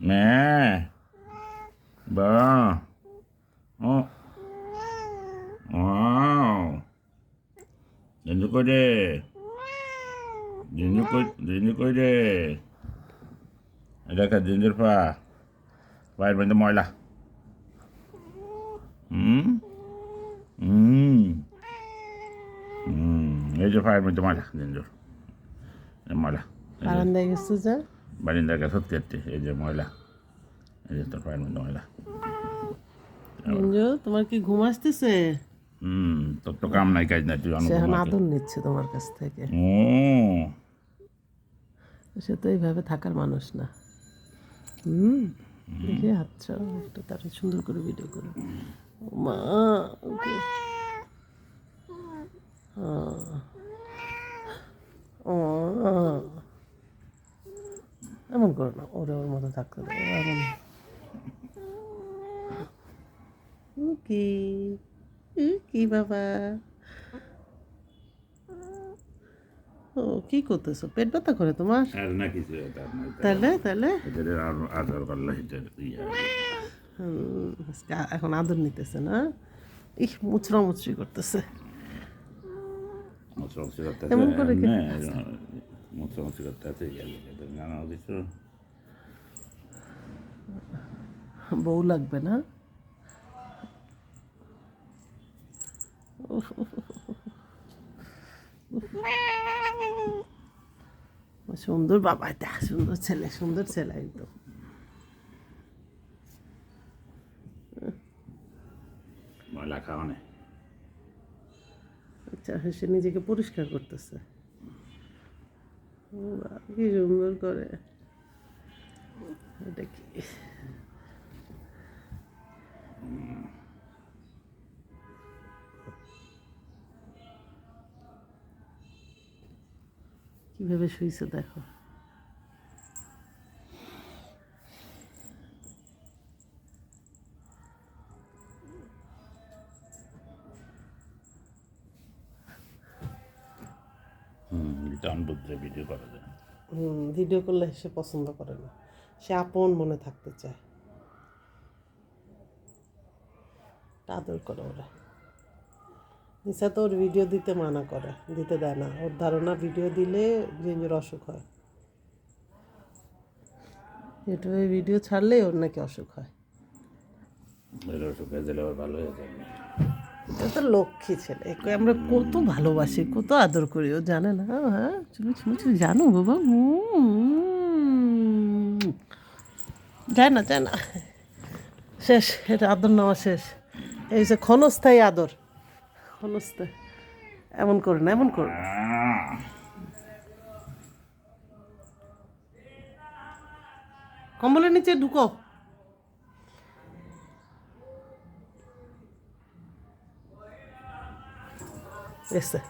Mẹ. Bờ. Ô. Wow. Đến cho coi đi. Đến cho coi, đến cho coi đi. দেখা দিনের পা পায়ের মধ্যে ময়লা হুম হুম হুম এই যে পায়ের মধ্যে ময়লা দিনজোর ময়লা বারিন্দার কাছে সত্যি এই যে ময়লা এই যে তোর পায়ের মধ্যে ময়লা। তোমার কি ঘুম আসতেছে? হুম তোর তো কাম নাই কাজ নাই তুই এখন আদর নিচ্ছে তোমার কাছ থেকে। সে তো এইভাবে থাকার মানুষ না। হুম দেখে আচ্ছা একটু তার সুন্দর করে ভিডিও করো। মা ওকে। এমন করো না ওরে ওর মতো থাকতে দেবো এমন কি কি বাবা ও কি করতেছো পেট ব্যথা করে তোমার আর না কিছু তাহলে তাহলে আদর করলে ইয়া এখন আদর নিতেছে না ইহ মুচড়া মুচড়ি করতেছে এমন করে মুচমুচি করতে আছে এদের নানা কিছু বউ লাগবে না সুন্দর বাবা দেখ সুন্দর ছেলে সুন্দর ছেলে একদম ময়লা খাওয়া আচ্ছা সে নিজেকে পরিষ্কার করতেছে কি সুন্দর করে। এটা কি? কীভাবে শুয়েছে দেখো। হুম বুদ্ধে ভিডিও করা যায়। হুম ভিডিও করলে সে পছন্দ করে না। সে আপন মনে থাকতে চায়। আদর করে ওরা। নিশা তো ওর ভিডিও দিতে মানা করে দিতে দেয় না। ওর ধারণা ভিডিও দিলে জিঞ্জুর অসুখ হয়। ইউটিউবে ভিডিও ছাড়লে ওর নাকি অসুখ হয়। এগুলো শুকিয়ে দিলে আবার ভালো হয়ে যাবে। তো লক্ষ্মী ছেলে, একে আমরা কত ভালোবাসি, কত আদর করি, ও জানে না হ্যাঁ চুমি চুমি চুমি জানো বাবা। যায় না যায় না শেষ, এটা আদর নেওয়া শেষ এই যে ক্ষণস্থায়ী আদর, ক্ষণস্থায়ী, এমন করে না, এমন করে। কম্বলের নিচে ঢুকো Yes, sir.